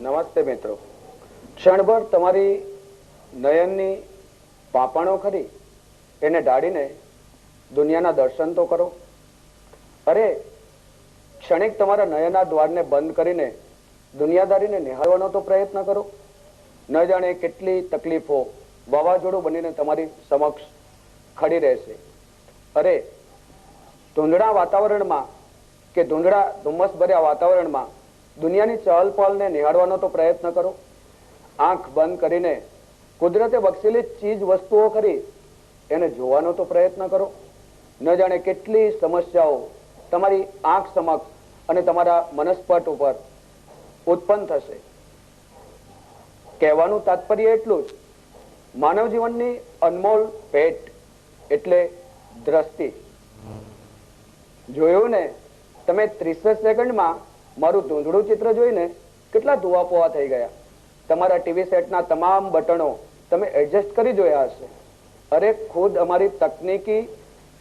નમસ્તે મિત્રો. ક્ષણભર તમારી નયનની પાપણો ખરી, એને ઢાળીને દુનિયાના દર્શન તો કરો. અરે, ક્ષણિક તમારા નયના દ્વારને બંધ કરીને દુનિયાદારીને નિહાળવાનો તો પ્રયત્ન કરો. ન જાણે કેટલી તકલીફો વાવાઝોડું બનીને તમારી સમક્ષ ખડી રહેશે. અરે, ધૂંધળા વાતાવરણમાં કે ધૂંધળા ધુમ્મસ ભર્યા વાતાવરણમાં દુનિયાની ચહલ ને નિહાળવાનો તો પ્રયત્ન કરો. આંખ બંધ કરીને કુદરતે બક્ષેલી ચીજ વસ્તુઓ ખરી એને જોવાનો તો પ્રયત્ન કરો. ન જાણે કેટલી સમસ્યાઓ તમારી આંખ સમક્ષ અને તમારા મનસ્પટ ઉપર ઉત્પન્ન થશે. કહેવાનું તાત્પર્ય એટલું જ માનવ જીવનની અનમોલ ભેટ એટલે દ્રષ્ટિ. જોયું ને તમે ત્રીસ સેકન્ડમાં મારું ધૂંધળું ચિત્ર જોઈને કેટલા ધુવાપોવા થઈ ગયા. તમારા ટીવી સેટના તમામ બટનો તમે એડજસ્ટ કરી જોયા હશે. અરે ખુદ અમારી તકનીકી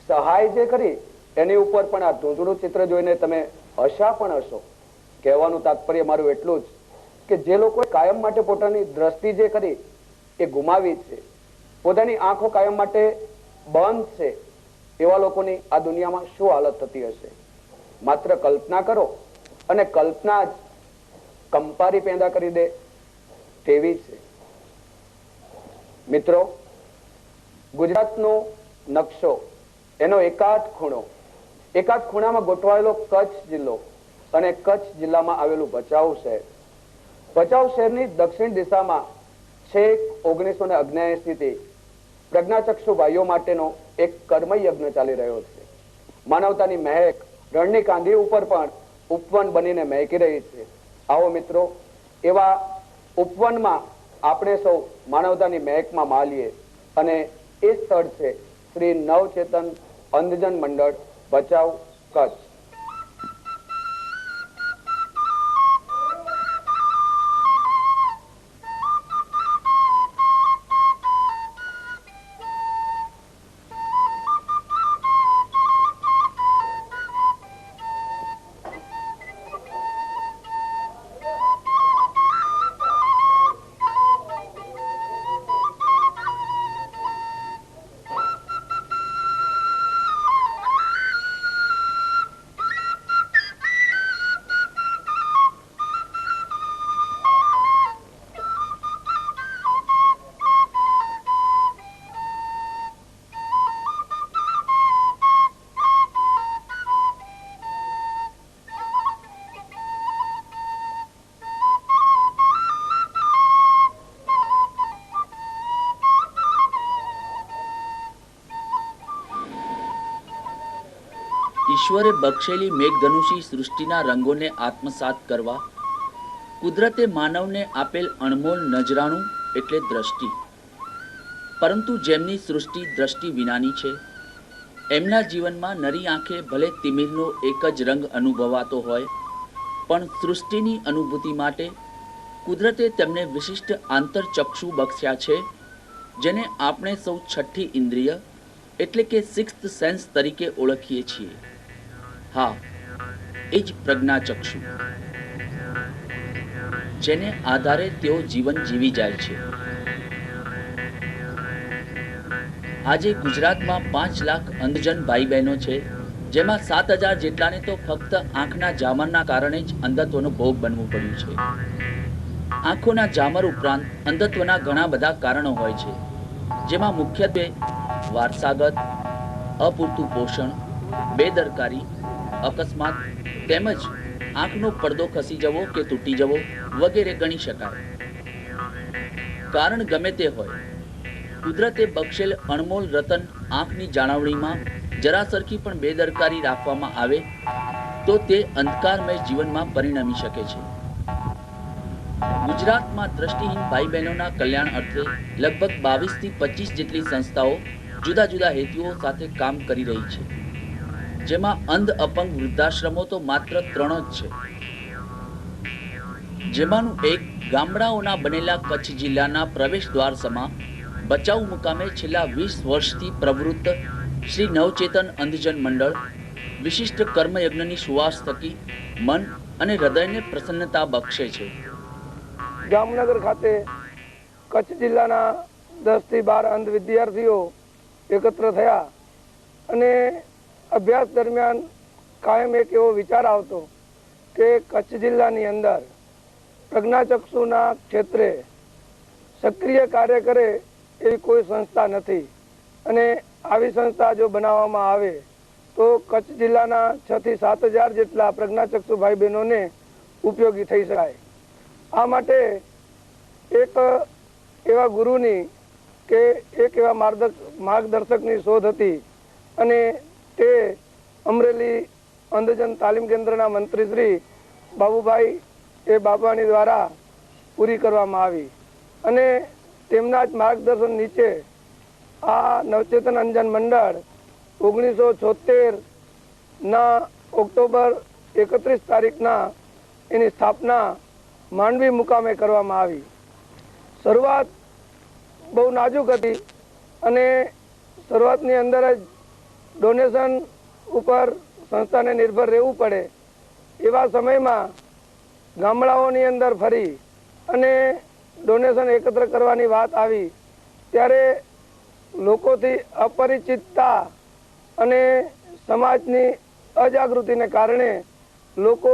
સહાય જે કરી, એની ઉપર પણ આ ધૂંધળું ચિત્ર જોઈને તમે હશા પણ હશો. કહેવાનું તાત્પર્ય મારું એટલું જ કે જે લોકોએ કાયમ માટે પોતાની દ્રષ્ટિ જે કરી, એ ગુમાવી છે. પોતાની આંખો કાયમ માટે બંધ છે. એવા લોકોની આ દુનિયામાં શું હાલત થતી હશે? માત્ર કલ્પના કરો અને કલ્પના જ કંપારી પેદા કરી દે તેવી છે. મિત્રો, ગુજરાતનો નકશો, એનો એકાદ ખૂણો, એકાદ ખૂણામાં ગોઠવાયેલો કચ્છ જિલ્લો અને કચ્છ જિલ્લામાં આવેલું ભચાઉ શહેર. ભચાઉ શહેરની દક્ષિણ દિશામાં છેક ઓગણીસો ને અગ્નેએસી થી પ્રજ્ઞાચક્ષુ ભાઈઓ માટેનો એક કર્મયજ્ઞ ચાલી રહ્યો છે. માનવતાની મહેક રણની કાંધી ઉપર પણ ઉપવન બનીને મહેકી રહી છે. આવો મિત્રો, એવા ઉપવનમાં આપણે સૌ માનવતાની મહેકમાં માલીએ અને એ સ્થળ છે શ્રી નવચેતન અંધજન મંડળ ભચાઉ કચ્છ. ઈશ્વરે બક્ષેલી મેઘધનુષી સૃષ્ટિના રંગોને આત્મસાત કરવા, કુદરતે માનવને આપેલ અણમોલ નજરાણું એટલે દ્રષ્ટિ. પરંતુ જેમની સૃષ્ટિ દ્રષ્ટિ વિનાની છે, એમના જીવનમાં નરી આંખે ભલે તિમિરનો એક જ રંગ અનુભવાતો હોય, પણ સૃષ્ટિની અનુભૂતિ માટે કુદરતે તેમને વિશિષ્ટ આંતરચક્ષુ બક્ષ્યા છે, જેને આપણે સૌ છઠ્ઠી ઇન્દ્રિય એટલે કે સિક્સ્થ સેન્સ તરીકે ઓળખીએ છીએ. હા, એ જ પ્રજ્ઞાચક્ષુ. જેને આધારે તેઓ જીવન જીવી જાય છે. આજે ગુજરાતમાં પાંચ લાખ અંધજન ભાઈ બહેનો છે, જેમાં સાત હજાર જેટલાને તો ફક્ત આંખના જામરના કારણે જ અંધત્વનો ભોગ બનવું પડ્યું છે. આંખોના જામર ઉપરાંત અંધત્વના ઘણા બધા કારણો હોય છે, જેમાં મુખ્યત્વે વારસાગત, અપૂરતું પોષણ, બેદરકારી અકસ્માત તેમજ આંખનો પડદો ખસી જવો કે તૂટી જવો વગેરે ગણી શકાય. કારણ ગમે તે હોય, કુદરતે બક્ષેલ અણમોલ રતન આંખની જાળવણીમાં જરા સરખી પણ બેદરકારી રાખવામાં આવે, તો તે અંધકારમય જીવનમાં પરિણમી શકે છે. ગુજરાતમાં દ્રષ્ટિહીન ભાઈ બહેનોના કલ્યાણ અર્થે લગભગ બાવીસથી પચીસ જેટલી સંસ્થાઓ જુદા જુદા હેતુઓ સાથે કામ કરી રહી છે. જેમાં અંધ અપંગ વૃદ્ધાશ્રમો તો માત્ર ત્રણ જ છે. જેમાંનું એક ગામડાઓના બનેલા કચ્છ જિલ્લાના પ્રવેશ દ્વાર સમા બચાવ મુકામે છેલ્લા વીસ વર્ષથી પ્રવૃત્ત શ્રી નવચેતન અંધજન મંડળ, વિશિષ્ટ કર્મયજ્ઞની સુવાસ થકી મન અને હૃદયને પ્રસન્નતા બક્ષે છે. જામનગર ખાતે કચ્છ જિલ્લાના દસથી બાર અંધ વિદ્યાર્થીઓ એકત્ર થયા અને અભ્યાસ દરમિયાન કાયમ એક એવો વિચાર આવતો કે કચ્છ જિલ્લાની અંદર પ્રજ્ઞાચક્ષુના ક્ષેત્રે સક્રિય કાર્ય કરે એવી કોઈ સંસ્થા નથી. અને આવી સંસ્થા જો બનાવવામાં આવે, તો કચ્છ જિલ્લાના છ થી સાત હજાર જેટલા પ્રજ્ઞાચક્ષુ ભાઈ બહેનોને ઉપયોગી થઈ શકાય. આ માટે એક એવા ગુરુની કે એક એવા માર્ગદર્શક માર્ગદર્શકની શોધ હતી અને તે અમરેલી અંધજન તાલીમ કેન્દ્રના મંત્રી શ્રી બાબુભાઈ એ બાબાની દ્વારા પૂરી કરવામાં આવી. અને તેમના જ માર્ગદર્શન નીચે આ નવચેતન અંજન મંડળ ઓગણીસો છોતેરના ઓક્ટોબર એકત્રીસ તારીખના એની સ્થાપના માંડવી મુકામે કરવામાં આવી. શરૂઆત બહુ નાજુક હતી અને શરૂઆતની અંદર જ ડોનેશન ઉપર સંસ્થાને નિર્ભર રહેવું પડે. એવા સમયમાં ગામડાઓની અંદર ફરી અને ડોનેશન એકત્ર કરવાની વાત આવી, ત્યારે લોકોથી અપરિચિતતા અને સમાજની અજાગૃતિને કારણે લોકો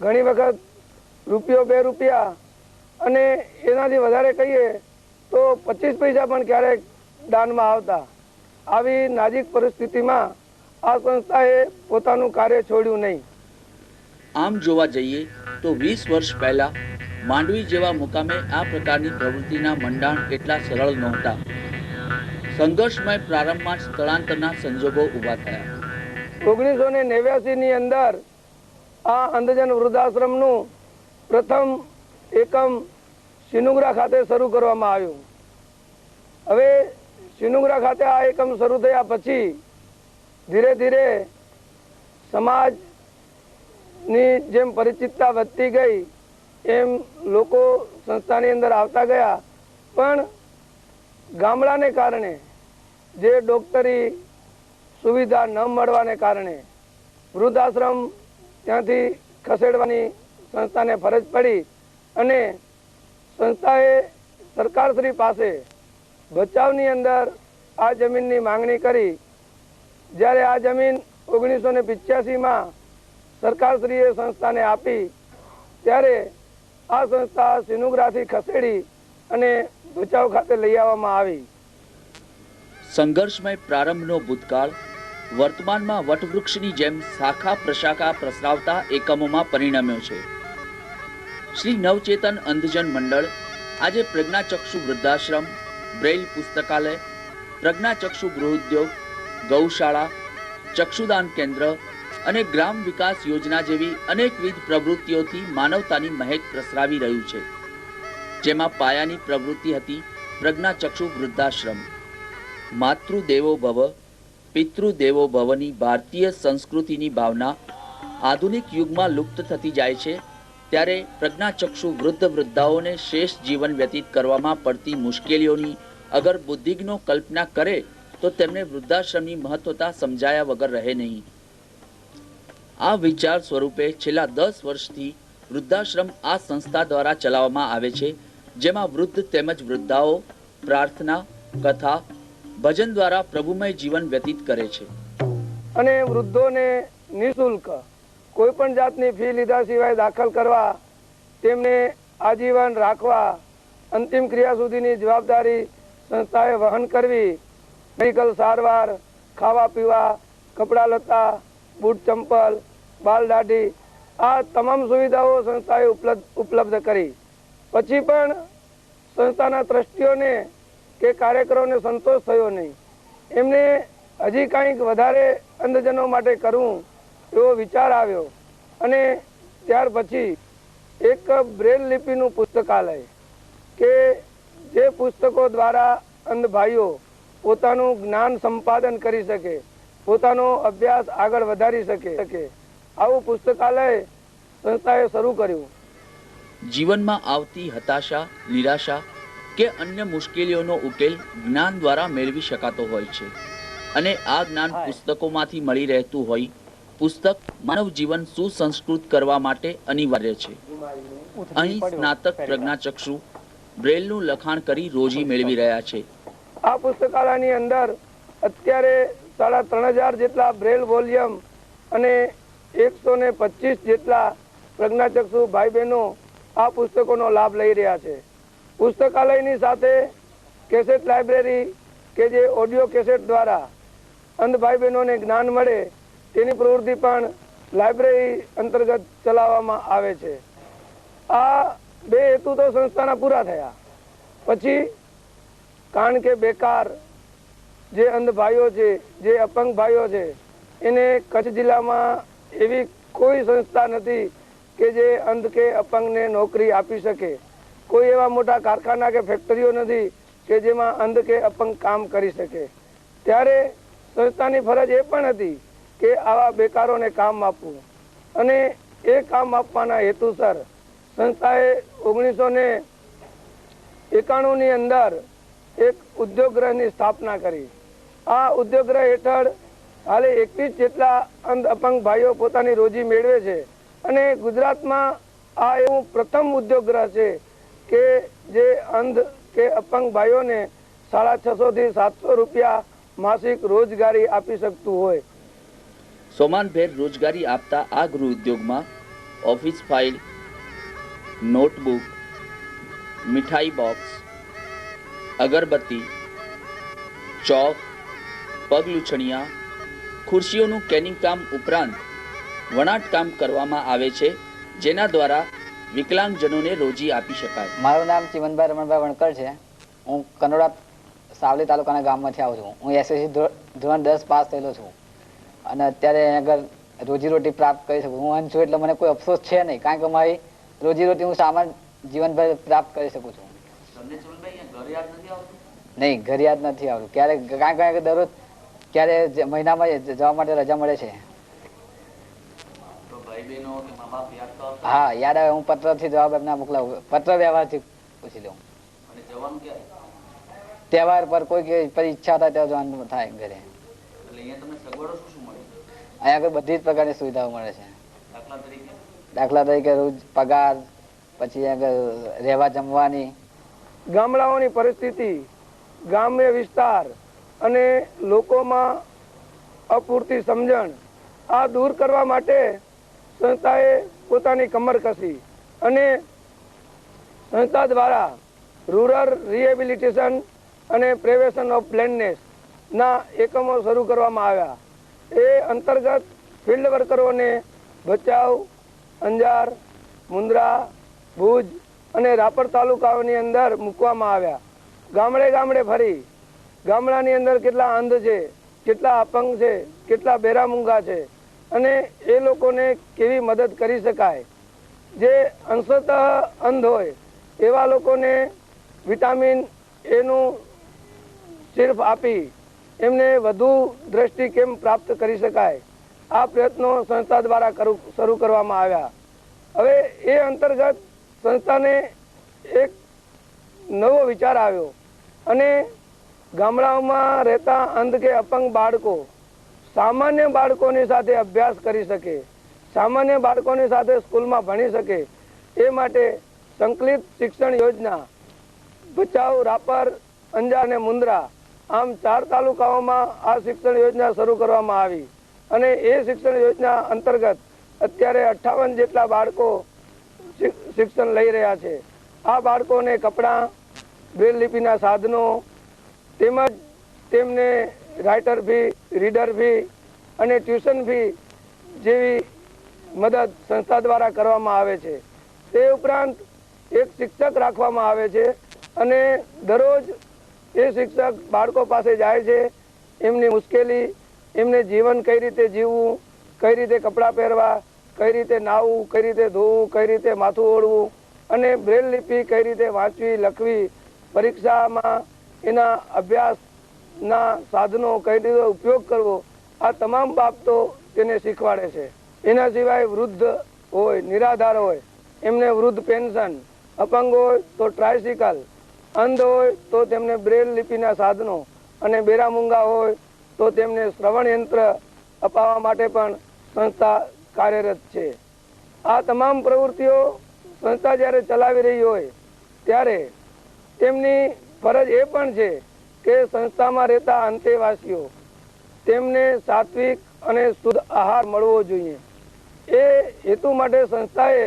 ઘણી વખત રૂપિયો બે રૂપિયા અને એનાથી વધારે કહીએ તો પચીસ પૈસા પણ ક્યારેક દાનમાં આવતા. આવી નાજીક પરિસ્થિતિમાં આ સંસ્થાએ પોતાનું કાર્ય છોડ્યું નહીં. આમ જોવા જઈએ તો વીસ વર્ષ પહેલા માંડવી જેવા મુકામે આ પ્રકારની પ્રવૃત્તિના મંડાણ કેટલા સરળ નહોતા. સંઘર્ષમય પ્રારંભમાં સ્થળાંતરના સંજોગો ઊભા થયા. ઓગણીસો ને નેવ્યાસી ની અંદર આ અંધજન વૃદ્ધાશ્રમનું પ્રથમ એકમ સિનુગ્રા ખાતે શરૂ કરવામાં આવ્યું. હવે સિનુગ્રા ખાતે આ એકમ શરૂ થયા પછી ધીરે ધીરે સમાજની જેમ પરિચિતતા વધતી ગઈ, એમ લોકો સંસ્થાની અંદર આવતા ગયા. પણ ગામડાને કારણે, જે ડોક્ટરી સુવિધા ન મળવાને કારણે, વૃદ્ધાશ્રમ ત્યાંથી ખસેડવાની સંસ્થાને ફરજ પડી અને સંસ્થાએ સરકારશ્રી પાસે બચાવની અંદર આ જમીનની માંગણી કરી. જ્યારે આ જમીન ઓગણીસો ને પિચ્યાસીમાં સરકારશ્રીએ સંસ્થાને આપી, ત્યારે આ સંસ્થા સિનુગ્રાથી ખસેડી અને ભચાઉ ખાતે લઈ આવવામાં આવી. સંઘર્ષમય પ્રારંભનો ભૂતકાળ વર્તમાનમાં વટવૃક્ષની જેમ શાખા પ્રશાખા પ્રસરાવતા એકમોમાં પરિણમ્યો છે. શ્રી નવચેતન અંધજન મંડળ આજે પ્રજ્ઞાચક્ષુ વૃદ્ધાશ્રમ બ્રેઇલ પુસ્તકાલય પ્રજ્ઞાચક્ષુ ગૃહોદ્યોગ, ગૌશાળા, ચક્ષુદાન કેન્દ્ર અને ગ્રામ વિકાસ યોજના જેવી અનેકવિધ પ્રવૃત્તિઓથી માનવતાની મહેક પ્રસરાવી રહ્યું છે. જેમાં પાયાની પ્રવૃત્તિ હતી પ્રજ્ઞાચક્ષુ વૃદ્ધાશ્રમ. માતૃદેવો ભવ પિતૃદેવો ભવની ભારતીય સંસ્કૃતિની ભાવના આધુનિક યુગમાં લુપ્ત થતી જાય છે ત્યારે પ્રજ્ઞાચક્ષુ વૃદ્ધ વૃદ્ધાઓને શેષ જીવન વ્યતીત કરવામાં પડતી મુશ્કેલીઓની અગર બુદ્ધિજ્ઞો કલ્પના કરે, તો તેમને વૃદ્ધાશ્રમની મહત્વતા સમજાયા વગર રહે નહીં. આ વિચાર સ્વરૂપે છેલ્લા દસ વર્ષથી વૃદ્ધાશ્રમ આ સંસ્થા દ્વારા ચલાવવામાં આવે છે, જેમાં વૃદ્ધ તેમજ વૃદ્ધાઓ પ્રાર્થના, કથા, ભજન દ્વારા પ્રભુમય જીવન વ્યતીત કરે છે. અને વૃદ્ધોને નિઃશુલ્ક કોઈ પણ જાતની ફી લીધા સિવાય દાખલ કરવા, તેમને આજીવન રાખવા, અંતિમ ક્રિયા સુધીની જવાબદારી સંસ્થાએ વહન કરવી, મેડિકલ સારવાર, ખાવા પીવા, કપડાં લતા, બૂટ ચંપલ, બાલ દાઢી, આ તમામ સુવિધાઓ સંસ્થાએ ઉપલબ્ધ ઉપલબ્ધ કરી. પછી પણ સંસ્થાના ટ્રસ્ટીઓને કે કાર્યકરોને સંતોષ થયો નહીં. એમને હજી કાંઈક વધારે અંધજનો માટે કરવું એવો વિચાર આવ્યો. અને ત્યાર પછી એક બ્રેલ લિપિનું પુસ્તકાલય કે જે પુસ્તકો દ્વારા અંધ ભાઈઓ પોતાનું જ્ઞાન સંપાદન કરી શકે પોતાનો અભ્યાસ આગળ વધારી શકે શકે. આવું પુસ્તકાલય સંસ્થાએ શરૂ કર્યું. જીવનમાં આવતી હતાશા નિરાશા કે અન્ય મુશ્કેલીઓનો ઉકેલ જ્ઞાન દ્વારા મેળવી શકાતો હોય છે. અને આ જ્ઞાન પુસ્તકોમાંથી મળી રહેતું હોય પુસ્તક માનવ જીવન સુસંસ્કૃત કરવા માટે અનિવાર્ય છે. અહીં સ્નાતક પ્રજ્ઞાચક્ષુ બ્રેલનું લખાણ કરી રોજી મેળવી રહ્યા છે. આ પુસ્તકાલયની અંદર અત્યારે સાડા ત્રણ હજાર જેટલા બ્રેલ વોલ્યુમ અને એકસો ને પચીસ જેટલા પ્રજ્ઞાચક્ષુ ભાઈ બહેનો આ પુસ્તકોનો લાભ લઈ રહ્યા છે. પુસ્તકાલયની સાથે કેસેટ લાઇબ્રેરી કે જે ઓડિયો કેસેટ દ્વારા અંધ ભાઈ બહેનોને જ્ઞાન મળે તેની પ્રવૃત્તિ પણ લાઇબ્રેરી અંતર્ગત ચલાવવામાં આવે છે. આ બે હેતુ તો સંસ્થાના પૂરા થયા. પછી કારણ કે બેકાર જે અંધ ભાઈઓ છે, જે અપંગ ભાઈઓ છે, એને કચ્છ જિલ્લામાં એવી કોઈ સંસ્થા નથી કે જે અંધ કે અપંગને નોકરી આપી શકે. કોઈ એવા મોટા કારખાના કે ફેક્ટરીઓ નથી કે જેમાં અંધ કે અપંગ કામ કરી શકે. ત્યારે સંસ્થાની ફરજ એ પણ હતી કે આવા બેકારોને કામ આપવું. અને એ કામ આપવાના હેતુસર સંસ્થાએ ઓગણીસો ને એકાણું ની અંદર એક ઉદ્યોગગ્રહની સ્થાપના કરી. આ ઉદ્યોગગ્રહ હેઠળ હાલે એકવીસ જેટલા અંધ અપંગ ભાઈઓ પોતાની રોજી મેળવે છે. અને ગુજરાતમાં આ એવું પ્રથમ ઉદ્યોગગ્રહ છે કે જે અંધ કે અપંગ ભાઈઓને સાડા છસોથી સાતસો રૂપિયા માસિક રોજગારી આપી શકતું હોય. સોમાનભેર રોજગારી આપતા આ ગૃહ ઉદ્યોગમાં ઓફિસ ફાઇલ, નોટબુક, મીઠાઈ બોક્સ, અગરબત્તી, ચોક પગલુછણિયા ખુરશીઓનું કેનિંગ કામ ઉપરાંત વણાટ કામ કરવામાં આવે છે, જેના દ્વારા વિકલાંગજનોને રોજી આપી શકાય. મારું નામ ચિમનભાઈ રમણભાઈ વણકર છે. હું કનોડા સાવલી તાલુકાના ગામમાંથી આવું છું. હું એસએસસી ધોરણ દસ પાસ થયેલો છું. અને અત્યારે આગળ રોજીરોટી પ્રાપ્ત કરી શકું. હું અંધ છું એટલે મને કોઈ અફસોસ છે નહીં. કારણ કે મારી રોજીરોટી હું સામાન જીવનભર પ્રાપ્ત કરી શકું છું. નહીં ઘર યાદ નથી આવતું. ક્યારેક કારણ કારણ કે દરરોજ ક્યારે મહિનામાં જવા માટે રજા મળે છે. હા યાદ આવે. હું પત્રથી જવાબ એમને મોકલાવું. પત્ર વ્યવહારથી પૂછી લઉં. તહેવાર પર કોઈ પર ઈચ્છા થાય ત્યાં જવાનું થાય ઘરે. અહીંયા આગળ બધી જ પ્રકારની સુવિધાઓ મળે છે. દાખલા તરીકે રોજ પગાર, પછી આગળ રહેવા જમવાની. ગામડાઓની પરિસ્થિતિ ગ્રામ્ય વિસ્તાર અને લોકોમાં અપૂરતી સમજણ, આ દૂર કરવા માટે સંસ્થાએ પોતાની કમર કસી અને સંસ્થા દ્વારા રૂરલ રિહેબિલિટેશન અને પ્રેવેશન ઓફ બ્લેન્ડનેસ ના એકમો શરૂ કરવામાં આવ્યા. એ અંતર્ગત ફિલ્ડ વર્કરોને ભચાઉ, અંજાર મુન્દ્રા ભુજ અને રાપર તાલુકાઓની અંદર મૂકવામાં આવ્યા. ગામડે ગામડે ફરી. ગામડાની અંદર કેટલા અંધ છે, કેટલા અપંગ છે, કેટલા બેરામૂંગા છે અને એ લોકોને કેવી મદદ કરી શકાય? જે અંશતઃ અંધ હોય, એવા લોકોને વિટામિન એનું સિર્ફ આપી એમને વધુ દ્રષ્ટિ કેમ પ્રાપ્ત કરી શકાય? આ પ્રયત્નો સંસ્થા દ્વારા શરૂ કરવામાં આવ્યા. હવે એ અંતર્ગત સંસ્થાને એક નવો વિચાર આવ્યો અને ગામડાઓમાં રહેતા અંધ કે અપંગ બાળકો સામાન્ય બાળકોની સાથે અભ્યાસ કરી શકે, સામાન્ય બાળકોની સાથે સ્કૂલમાં ભણી શકે, એ માટે સંકલિત શિક્ષણ યોજના, ભચાઉ, રાપર અંજાર અને મુન્દ્રા આમ ચાર તાલુકાઓમાં આ શિક્ષણ યોજના શરૂ કરવામાં આવી. અને એ શિક્ષણ યોજના અંતર્ગત અત્યારે અઠ્ઠાવન જેટલા બાળકો શિક્ષણ લઈ રહ્યા છે. આ બાળકોને કપડાં બ્રેલ લિપિના સાધનો, તેમજ તેમને રાઇટર ફી, રીડર ફી અને ટ્યુશન ફી જેવી મદદ સંસ્થા દ્વારા કરવામાં આવે છે. તે ઉપરાંત એક શિક્ષક રાખવામાં આવે છે અને દરરોજ એ શિક્ષક બાળકો પાસે જાય છે, એમની મુશ્કેલી, એમને જીવન કઈ રીતે જીવવું, કઈ રીતે કપડાં પહેરવા, કઈ રીતે નાહવું, કઈ રીતે ધોવું, કઈ રીતે માથું ઓળવું, અને બ્રેલ લિપિ કઈ રીતે વાંચવી, લખવી, પરીક્ષામાં એના અભ્યાસના સાધનો કઈ રીતે ઉપયોગ કરવો, આ તમામ બાબતો તેને શીખવાડે છે. એના સિવાય વૃદ્ધ હોય, નિરાધાર હોય, એમને વૃદ્ધ પેન્શન અપંગ હોય તો ટ્રાયસિકલ અંધ હોય તો તેમને બ્રેલ લિપિના સાધનો અને બેરામૂંગા હોય તો તેમને શ્રવણ યંત્ર અપાવવા માટે પણ સંસ્થા કાર્યરત છે. આ તમામ પ્રવૃત્તિઓ સંસ્થા જ્યારે ચલાવી રહી હોય ત્યારે તેમની ફરજ એ પણ છે કે સંસ્થામાં રહેતા અંતેવાસીઓ તેમને સાત્વિક અને શુદ્ધ આહાર મળવો જોઈએ. એ હેતુ માટે સંસ્થાએ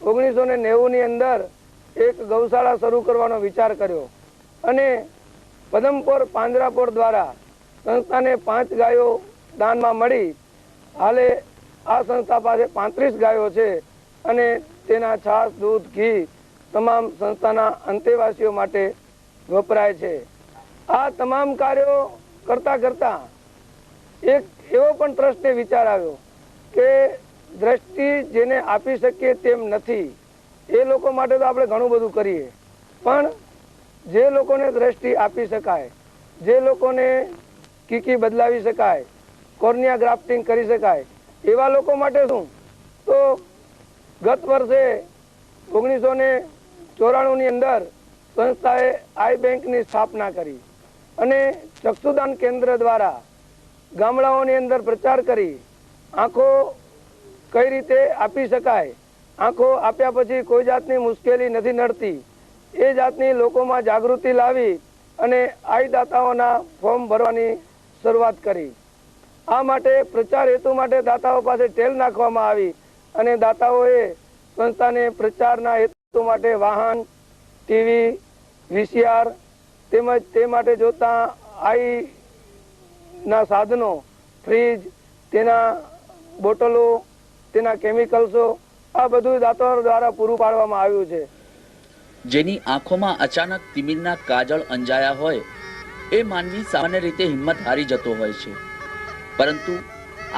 ઓગણીસો ને નેવુંની અંદર એક ગૌશાળા શરૂ કરવાનો વિચાર કર્યો અને પદમપોર પાંજરાપોર દ્વારા સંસ્થાને પાંચ ગાયો દાનમાં મળી. હાલે આ સંસ્થા પાસે પાંત્રીસ ગાયો છે અને તેના છાશ, દૂધ, ઘી તમામ સંસ્થાના અંતેવાસીઓ માટે વપરાય છે. આ તમામ કાર્યો કરતા કરતા એક એવો પણ ટ્રસ્ટને વિચાર આવ્યો કે દ્રષ્ટિ જેને આપી શકીએ તેમ નથી. એ લોકો માટે તો આપણે ઘણું બધું કરીએ. પણ જે લોકોને દ્રષ્ટિ આપી શકાય, જે લોકોને કીકી બદલાવી શકાય, કોર્નિયા ગ્રાફ્ટિંગ કરી શકાય, એવા લોકો માટે શું? તો ગત વર્ષે ઓગણીસો ને ચોરાણુંની અંદર સંસ્થાએ આઈ બેંકની સ્થાપના કરી અને ચક્ષુદાન કેન્દ્ર દ્વારા ગામડાઓની અંદર પ્રચાર કરી, આંખો કઈ રીતે આપી શકાય આંખો આપ્યા પછી કોઈ જાતની મુશ્કેલી નથી નડતી. એ જાતની લોકોમાં જાગૃતિ લાવી અને દાતાઓના ફોર્મ ભરવાની શરૂઆત કરી. આ માટે પ્રચાર હેતુ માટે દાતાઓ પાસે ટેલ નાખવામાં આવી અને દાતાઓએ સંસ્થાને પ્રચારના હેતુ માટે વાહન, ટીવી, વીસીઆર તેમજ તે માટે જોતા આઈ ના સાધનો, ફ્રીજ, તેના બોટલો, તેના કેમિકલ્સો આ બધું દાતાઓ દ્વારા પૂરું પાડવામાં આવ્યું છે. જેની આંખોમાં અચાનક તિમિરના કાજળ અંજાયા હોય એ માનવી સામાન્ય રીતે હિંમત હારી જતો હોય છે. પરંતુ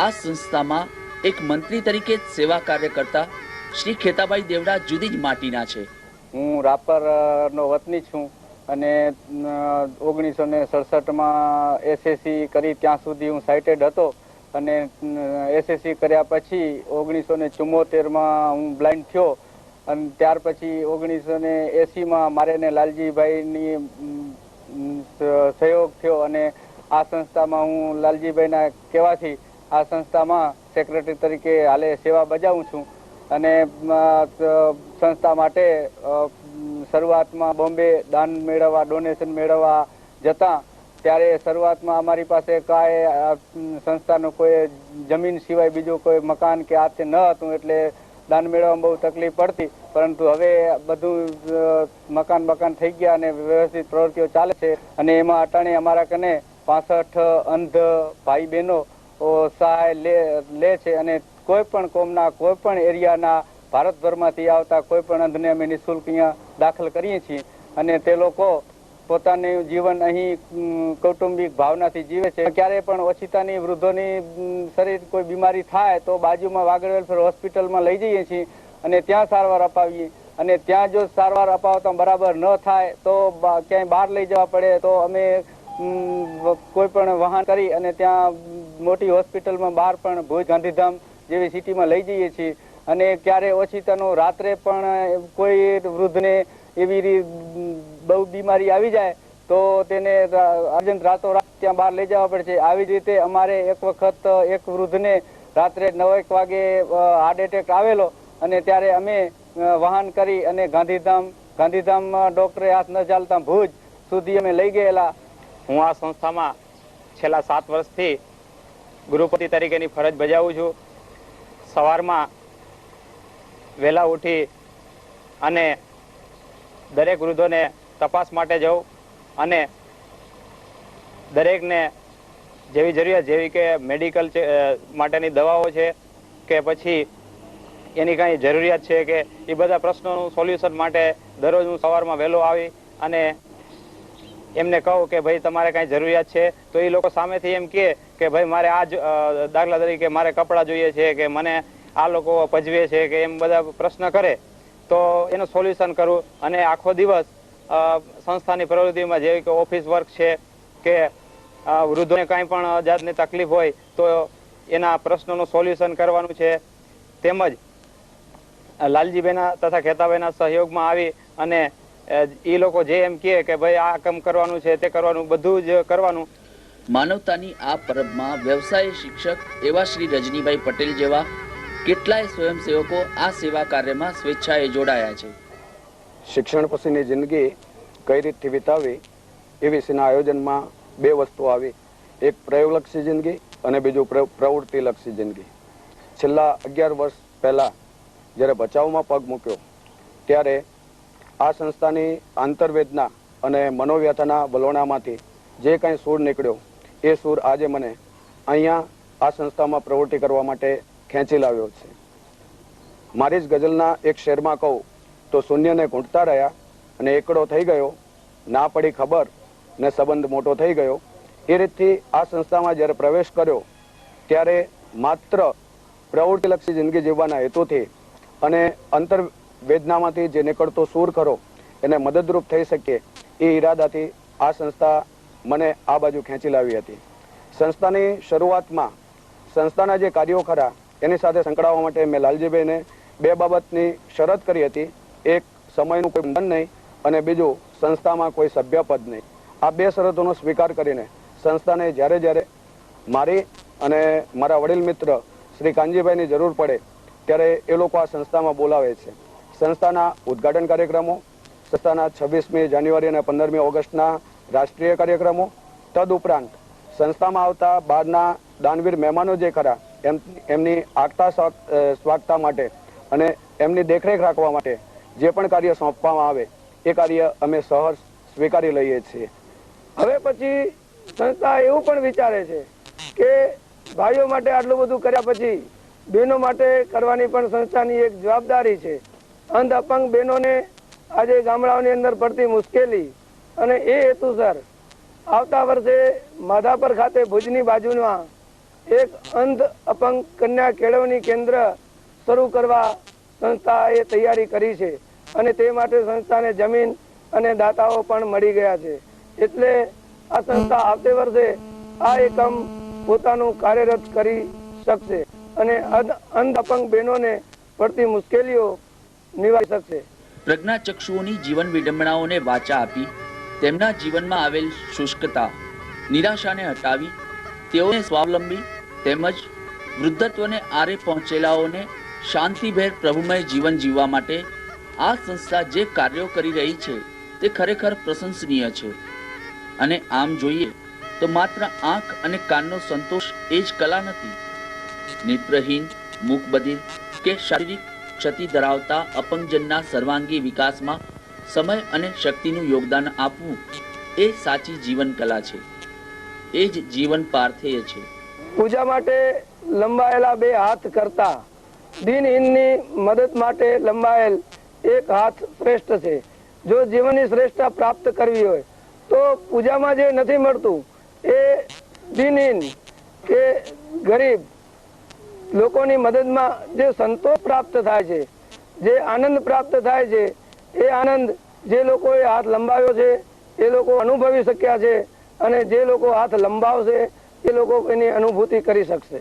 આ સંસ્થામાં એક મંત્રી તરીકે સેવા કાર્ય કરતા શ્રી ખેતાભાઈ દેવડા જુદી જ માટીના છે. હું રાપર નો વતની છું અને ઓગણીસો ને સડસઠમાં એસએસસી કરી ત્યાં સુધી હું સાઇટેડ હતો. અને એસએસસી કર્યા પછી ઓગણીસો ને ચુમ્મોતેરમાં હું બ્લાઇન્ડ થયો. અને ત્યાર પછી ઓગણીસો ને એંસીમાં મારે ને લાલજીભાઈની સહયોગ થયો અને આ સંસ્થામાં હું લાલજીભાઈના કહેવાથી આ સંસ્થામાં સેક્રેટરી તરીકે હાલે સેવા બજાવું છું. અને સંસ્થા માટે શરૂઆતમાં બોમ્બે દાન મેળવવા ડોનેશન મેળવવા જતા ત્યારે શરૂઆતમાં અમારી પાસે કાંઈ સંસ્થાનું કોઈ જમીન સિવાય બીજું કોઈ મકાન કે આ તે ન હતું એટલે દાન મેળવવામાં બહુ તકલીફ પડતી. પરંતુ હવે બધું મકાન મકાન થઈ ગયા અને વ્યવસ્થિત પ્રવૃત્તિઓ ચાલે છે. અને એમાં અટાણે અમારા કને પાસઠ અંધ ભાઈ બહેનો સહાય લે લે છે. અને કોઈ પણ કોમના, કોઈ પણ એરિયાના ભારતભરમાંથી આવતા કોઈ પણ અંધને અમે નિઃશુલ્ક અહીંયા દાખલ કરીએ છીએ. અને તે લોકો પોતાનું જીવન અહીં કૌટુંબિક ભાવનાથી જીવે છે. ક્યારે પણ ઓછીતાની, વૃદ્ધોની શરીર કોઈ બીમારી થાય તો બાજુમાં વાગડ વેલફેર હોસ્પિટલમાં લઈ જઈએ છીએ અને ત્યાં સારવાર અપાવીએ. અને ત્યાં જો સારવાર અપાવતા બરાબર ન થાય તો ક્યાંય બહાર લઈ જવા પડે તો અમે કોઈ પણ વાહન કરી અને ત્યાં મોટી હોસ્પિટલમાં બહાર પણ ભુજ ગાંધીધામ જેવી સિટીમાં લઈ જઈએ છીએ. અને ક્યારે ઓછીતાનો રાત્રે પણ કોઈ વૃદ્ધને એવી બહુ બીમારી આવી જાય, તો તેને અર્જન્ટ રાતો રાત ત્યાં બહાર લઈ જવા પડે છે આવી જ રીતે અમારે એક વખત એક વૃદ્ધને રાત્રે નવેક વાગે હાર્ટ એટેક આવેલો અને ત્યારે અમે વાહન કરી અને ગાંધીધામ ગાંધીધામમાં ડોક્ટરે હાથ ન ચાલતા ભુજ સુધી અમે લઈ ગયેલા. હું આ સંસ્થામાં છેલ્લા સાત વર્ષથી ગૃહપતિ તરીકેની ફરજ બજાવું છું. સવારમાં વહેલા ઉઠી અને દરેક વૃદ્ધોને તપાસ માટે જવું અને દરેકને જેવી જરૂરિયાત જેવી કે મેડિકલ માટેની દવાઓ છે કે પછી એની કાંઈ જરૂરિયાત છે કે એ બધા પ્રશ્નોનું સોલ્યુશન માટે દરરોજ હું સવારમાં વહેલો આવી અને એમને કહું કે ભાઈ, તમારે કાંઈ જરૂરિયાત છે? તો એ લોકો સામેથી એમ કહે કે ભાઈ, મારે આ જ દાખલા તરીકે મારે કપડાં જોઈએ છે કે મને આ લોકો પજવે છે કે એમ બધા પ્રશ્ન કરે. તો એનું સોલ્યુશન કરું અને આખો દિવસ સંસ્થાની પ્રવૃત્તિમાં જેવી કે ઓફિસ વર્ક છે કે વૃદ્ધોને કાંઈ પણ જાતની તકલીફ હોય તો એના પ્રશ્નોનું સોલ્યુશન કરવાનું છે. તેમજ લાલજીભાઈના તથા ખેતાભાઈના સહયોગમાં આવી અને એ લોકો જે એમ કહે કે ભાઈ આ કામ કરવાનું છે, તે કરવાનું, બધું જ કરવાનું. માનવતાની આ પરબમાં વ્યવસાય શિક્ષક એવા શ્રી રજનીભાઈ પટેલ જેવા કેટલાય સ્વયંસેવકો આ સેવા કાર્યમાં સ્વેચ્છાએ જોડાયા છે. શિક્ષણ પછીની જિંદગી કઈ રીતથી વિતાવી એ વિશેના આયોજનમાં બે વસ્તુ આવી. એક પ્રયોગલક્ષી જિંદગી અને બીજું પ્ર- પ્રવૃત્તિલક્ષી જિંદગી. છેલ્લા અગિયાર વર્ષ પહેલાં જ્યારે બચાવમાં પગ મૂક્યો, ત્યારે આ સંસ્થાની આંતરવેદના અને મનોવ્યથાના વલોણામાંથી જે કાંઈ સૂર નીકળ્યો, એ સૂર આજે મને અહીંયા આ સંસ્થામાં પ્રવૃત્તિ કરવા માટે ખેંચી લાવ્યો છે. મારી જ ગઝલના એક શેરમાં કહું, તો શૂન્યને ઘૂંટતા રહ્યા અને એકડો થઈ ગયો. ના પડી ખબર, ને સંબંધ મોટો થઈ ગયો. એ રીતથી આ સંસ્થામાં જ્યારે પ્રવેશ કર્યો, ત્યારે માત્ર પ્રવૃત્તિલક્ષી જિંદગી જીવવાના હેતુથી અને અંતર વેદનામાંથી જે નીકળતો સૂર ખરો, એને મદદરૂપ થઈ શકીએ, એ ઈરાદાથી આ સંસ્થા મને આ બાજુ ખેંચી લાવી હતી. સંસ્થાની શરૂઆતમાં સંસ્થાના જે કાર્યો ખરા એની સાથે સંકળાવવા માટે મેં લાલજીભાઈને બે બાબતની શરત કરી હતી. એક, સમયનું કોઈ બંધન નહીં અને બીજું, સંસ્થામાં કોઈ સભ્યપદ નહીં. આ બે શરતોનો સ્વીકાર કરીને સંસ્થાને જ્યારે જ્યારે મારી અને મારા વડીલ મિત્ર શ્રી કાનજીભાઈની જરૂર પડે, ત્યારે એ લોકો આ સંસ્થામાં બોલાવે છે. સંસ્થાના ઉદ્ઘાટન કાર્યક્રમો, સંસ્થાના છવ્વીસમી જાન્યુઆરી અને પંદરમી ઓગસ્ટના રાષ્ટ્રીય કાર્યક્રમો, તદુપરાંત સંસ્થામાં આવતા બહારના દાનવીર મહેમાનો જે ખરા એમ, એમની આગતા સ્વાગતા માટે અને એમની દેખરેખ રાખવા માટે જે પણ કાર્ય સોંપવામાં આવે, એ કાર્ય અમે સહર્ષ સ્વીકારી લઈએ છીએ. હવે પછી સંસ્થા એવું પણ વિચારે છે કે ભાઈઓ માટે આટલું બધું કર્યા પછી બહેનો માટે કરવાની પણ સંસ્થાની એક જવાબદારી છે. અંધ અપંગ બહેનોને આજે ગામડાઓની અંદર પડતી મુશ્કેલી અને એ હેતુસર આવતા વર્ષે માધાપર ખાતે ભુજની બાજુમાં એક અંધ અપંગ કન્યા કેળવણી કેન્દ્ર શરૂ કરવા સંસ્થાએ તૈયારી કરી છે. અને તે માટે સંસ્થાને જમીન અને દાતાઓ પણ મળી ગયા છે. એટલે આ સંસ્થા આવતે વર્ષે આ એકમ પોતાનું કાર્યરત કરી શકશે અને અંધ- અપંગ બહેનોને પડતી મુશ્કેલીઓ નિવારી શકશે. પ્રજ્ઞાચક્ષુઓની જીવન વિડંબણાઓને વાચા આપી, તેમના જીવનમાં આવેલ શુષ્કતા, નિરાશાને હટાવી, તેઓને સ્વાવલંબી તેમજ વૃદ્ધત્વને આરે પહોંચેલાઓને શાંતિભેર પ્રભુમય જીવન જીવવા માટે આ સંસ્થા જે કાર્યો કરી રહી છે તે ખરેખર પ્રશંસનીય છે. અને આમ જોઈએ તો માત્ર આંખ અને કાનનો સંતોષ એ જ કલા નથી. નેત્રહીન, મૂકબધિર કે શારીરિક ક્ષતિ ધરાવતા અપંગજનના સર્વાંગી વિકાસમાં સમય અને શક્તિનું યોગદાન આપવું એ સાચી જીવન કલા છે. એ જ જીવન પાર્થેય છે. પૂજા માટે લંબાયેલા બે હાથ કરતા. દિનહીનની મદદ માટે લંબાયેલ એક હાથ શ્રેષ્ઠ છે. જો જીવનની શ્રેષ્ઠતા પ્રાપ્ત કરવી હોય, તો પૂજામાં જે નથી મળતું, એ દિનહીન કે ગરીબ લોકોની મદદમાં જે સંતોષ પ્રાપ્ત થાય છે, જે આનંદ પ્રાપ્ત થાય છે, એ આનંદ જે લોકોએ હાથ લંબાવ્યો છે, એ લોકો અનુભવી શક્યા છે અને જે લોકો હાથ લંબાવશે એ લોકો એની અનુભૂતિ કરી શકશે.